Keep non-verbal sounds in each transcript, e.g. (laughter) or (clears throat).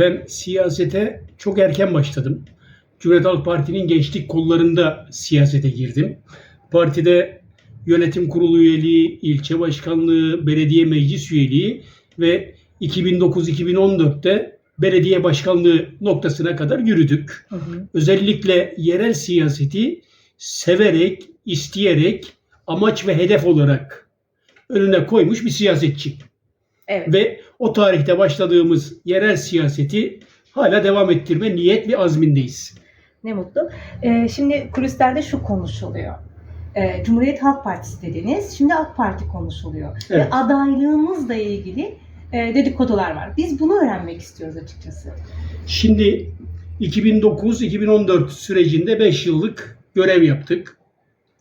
Ben siyasete çok erken başladım. Cumhuriyet Halk Parti'nin gençlik kollarında siyasete girdim. Partide yönetim kurulu üyeliği, ilçe başkanlığı, belediye meclis üyeliği ve 2009-2014'te belediye başkanlığı noktasına kadar yürüdük. Hı hı. Özellikle yerel siyaseti severek, isteyerek, amaç ve hedef olarak önüne koymuş bir siyasetçi. Evet. Ve o tarihte başladığımız yerel siyaseti hala devam ettirme niyet ve azmindeyiz. Ne mutlu. Ee, şimdi kulislerde şu konuşuluyor. Ee, Cumhuriyet Halk Partisi dediniz. Şimdi AK Parti konuşuluyor. Evet. Ve adaylığımızla ilgili e, dedikodular var. Biz bunu öğrenmek istiyoruz açıkçası. Şimdi 2009-2014 sürecinde 5 yıllık görev yaptık.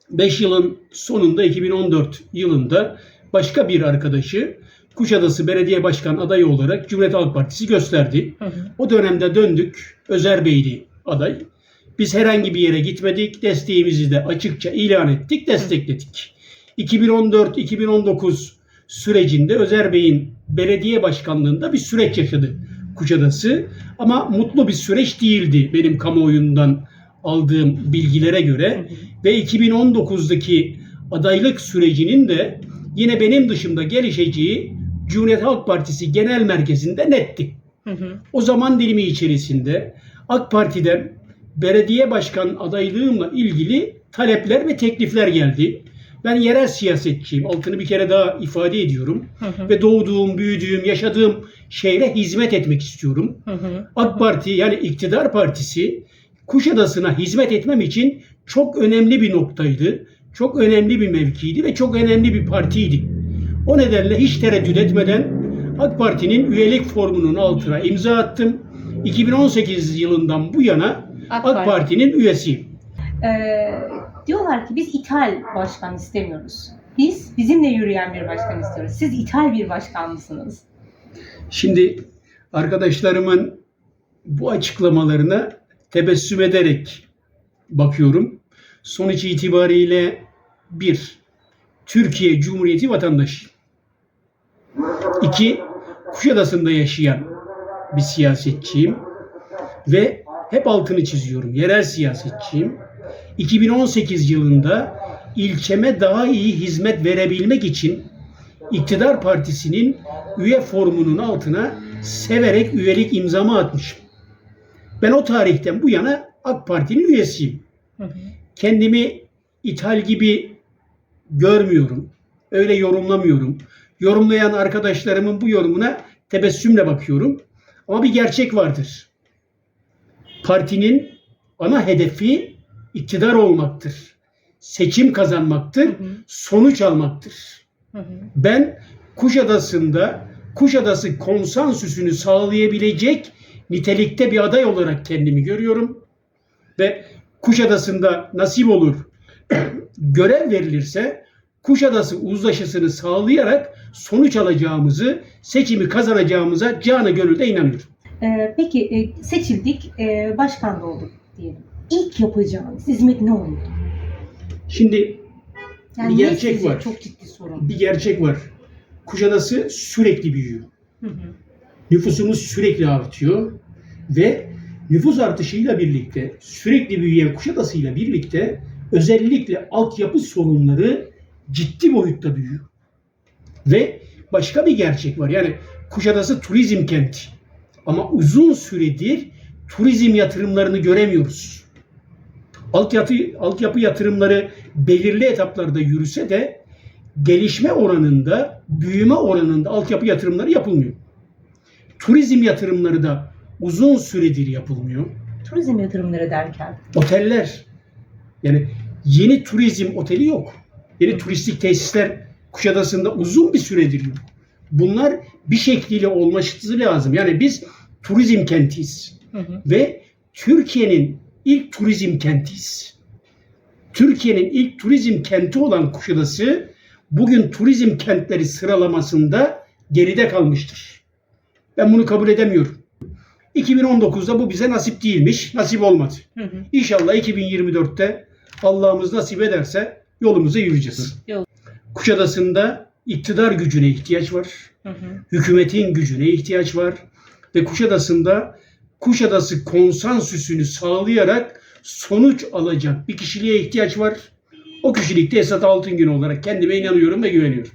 5 yılın sonunda 2014 yılında başka bir arkadaşı Kuşadası Belediye Başkan adayı olarak Cumhuriyet Halk Partisi gösterdi. Hı hı. O dönemde döndük. Özer Bey'di aday. Biz herhangi bir yere gitmedik. Desteğimizi de açıkça ilan ettik, destekledik. 2014-2019 sürecinde Özer Bey'in belediye başkanlığında bir süreç yaşadı Kuşadası. Ama mutlu bir süreç değildi benim kamuoyundan aldığım bilgilere göre. Ve 2019'daki adaylık sürecinin de yine benim dışımda gelişeceği Cumhuriyet Halk Partisi Genel Merkezi'nde netti. Hı hı. O zaman dilimi içerisinde AK Parti'den belediye başkan adaylığımla ilgili talepler ve teklifler geldi. Ben yerel siyasetçiyim. Altını bir kere daha ifade ediyorum. Hı hı. Ve doğduğum, büyüdüğüm, yaşadığım şehre hizmet etmek istiyorum. Hı hı. AK Parti yani iktidar partisi Kuşadası'na hizmet etmem için çok önemli bir noktaydı. Çok önemli bir mevkiydi ve çok önemli bir partiydi. O nedenle hiç tereddüt etmeden AK Parti'nin üyelik formunun altına imza attım. 2018 yılından bu yana AK AK, Parti. Parti'nin üyesiyim. Ee, diyorlar ki biz ithal başkan istemiyoruz. Biz bizimle yürüyen bir başkan istiyoruz. Siz ithal bir başkan mısınız? Şimdi arkadaşlarımın bu açıklamalarına tebessüm ederek bakıyorum. Sonuç itibariyle bir, Türkiye Cumhuriyeti vatandaşı. İki, Kuşadası'nda yaşayan bir siyasetçiyim. Ve hep altını çiziyorum, yerel siyasetçiyim. 2018 yılında ilçeme daha iyi hizmet verebilmek için iktidar partisinin üye formunun altına severek üyelik imzamı atmışım. Ben o tarihten bu yana AK Parti'nin üyesiyim. Hı hı. Kendimi ithal gibi görmüyorum. Öyle yorumlamıyorum. Yorumlayan arkadaşlarımın bu yorumuna tebessümle bakıyorum. Ama bir gerçek vardır. Partinin ana hedefi iktidar olmaktır. Seçim kazanmaktır, Hı hı. sonuç almaktır. Hı hı. Ben Kuşadası'nda Kuşadası konsensüsünü sağlayabilecek nitelikte bir aday olarak kendimi görüyorum. Ve Kuşadası'nda nasip olur (clears throat) görev verilirse Kuşadası uzlaşısını sağlayarak sonuç alacağımızı, seçimi kazanacağımıza canı gönülde inanıyorum. Ee, peki e, seçildik, e, başkan da olduk diyelim. İlk yapacağınız hizmet ne olurdu? Şimdi Yani Bir gerçek var. Çok ciddi sorun. bir gerçek var. Kuşadası sürekli büyüyor. Hı hı. Nüfusumuz sürekli artıyor ve nüfus artışıyla birlikte sürekli büyüyen Kuşadası'yla birlikte özellikle altyapı sorunları ciddi boyutta büyüyor. Ve başka bir gerçek var. Yani Kuşadası turizm kenti. Ama uzun süredir turizm yatırımlarını göremiyoruz. Altyapı, altyapı yatırımları belirli etaplarda yürüse de gelişme oranında, büyüme oranında altyapı yatırımları yapılmıyor. Turizm yatırımları da uzun süredir yapılmıyor. Turizm yatırımları derken. Oteller, yani yeni turizm oteli yok. Yeni turistik tesisler Kuşadası'nda uzun bir süredir yok. Bunlar bir şekliyle olması lazım. Yani biz turizm kentiyiz Hı hı. ve Türkiye'nin ilk turizm kentiyiz. Türkiye'nin ilk turizm kenti olan Kuşadası bugün turizm kentleri sıralamasında geride kalmıştır. Ben bunu kabul edemiyorum. 2019'da bu bize nasip değilmiş, nasip olmadı. Hı hı. İnşallah 2024'te Allah'ımız nasip ederse yolumuza yürüyeceğiz. Yol. Kuşadası'nda iktidar gücüne ihtiyaç var. Hı hı. Hükümetin gücüne ihtiyaç var. ve Kuşadası'nda Kuşadası konsensüsünü sağlayarak sonuç alacak bir kişiliğe ihtiyaç var. O kişilikte Esat Altıngün olarak kendime inanıyorum ve güveniyorum.